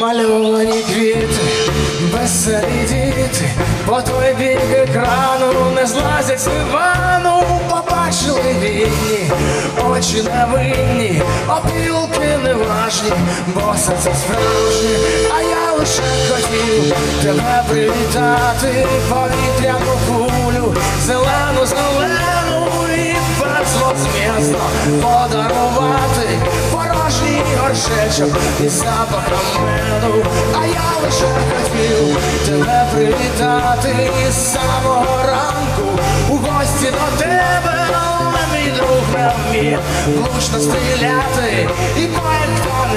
Мальовані квіти, веселі діти, по той бік екрану не злазять з дивану, побачили вільні, очі невинні, опілки неважні, бо серце справжнє, а я лише хотів тебе привітати, повітряну кулю, зелену, зелену і безвозмісно подарувати порожній горшечок із запахом меду, а я лише хотів тебе привітати із самого ранку. У гості до тебе, але мій друг не вміє влучно стріляти, і не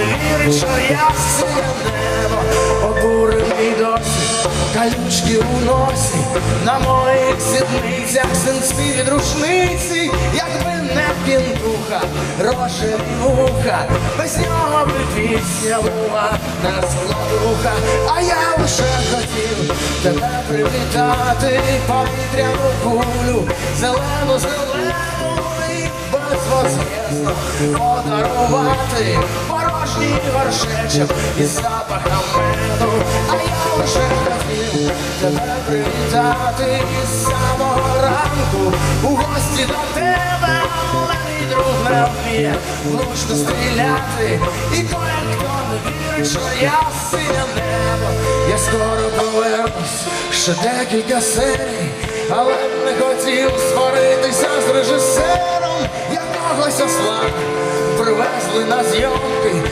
вірить, що я синє небо, обурений досі, калючки у носі, на моїх сідницях синці від рушниці, якби не пінтуха, рожеві вуха, без нього би пісня була не складуха, а я лише хотів тебе привітати, повітряну кулю, зелену, зелену подарувати горшечок із запахом меду, а я лише хотів тебе привітати із самого ранку. У гості до тебе, але мій друг не вміє. Влучно стріляти, і кое-хто не вірить, що я синє небо, я скоро повернусь, ще декілька серій, але б не хотів сваритися з режисером. Якогось осла. Привезли на зйомки,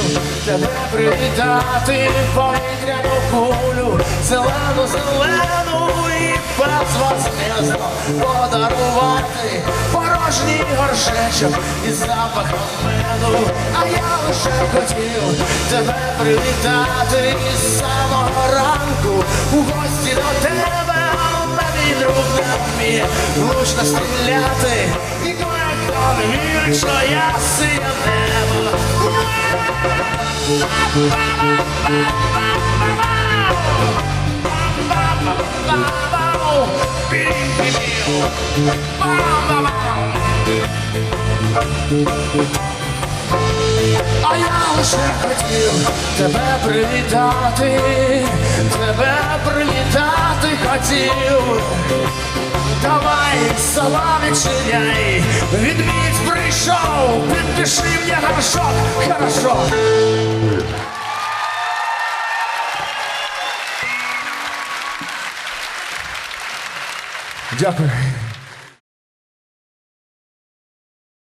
хотів тебе привітати, повітряну кулю, зелену, зелену і без вас безвозмездно подарувати порожній горшечок із запахом меду, а я лише хотів тебе привітати із самого ранку. У гості до тебе, але мій друг не вміє стріляти, і не вірить, що я небо. А я лише хотів тебе привітати, тебе привітати хотів. Давай, села відчиняй, відмідь прийшов, підпиши мені горшок, хорошо. Дякую.